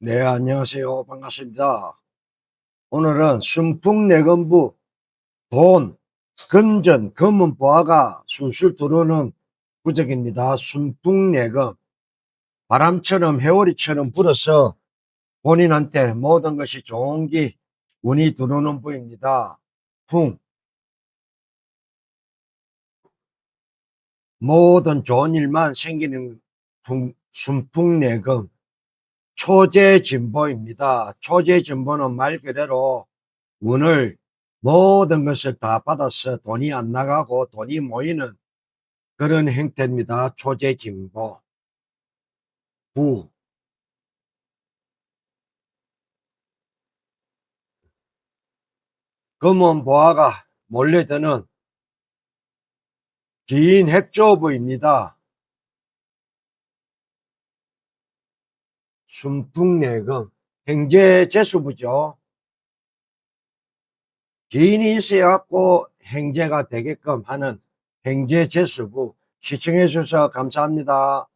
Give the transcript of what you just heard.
네, 안녕하세요. 반갑습니다. 오늘은 순풍내건부 돈, 금전, 금은 보화가 술술 들어오는 부적입니다. 순풍내건. 바람처럼 해오리처럼 불어서 본인한테 모든 것이 좋은 기, 운이 들어오는 부입니다. 풍. 모든 좋은 일만 생기는 풍, 순풍내건. 초재 진보입니다. 초재 진보는 말 그대로 운을 모든 것을 다 받아서 돈이 안 나가고 돈이 모이는 그런 형태입니다. 초재 진보. 부. 금은 보화가 몰려드는 긴 핵조부입니다. 순풍내금, 행제재수부죠. 기인이 있어갖고 행제가 되게끔 하는 행제재수부. 시청해 주셔서 감사합니다.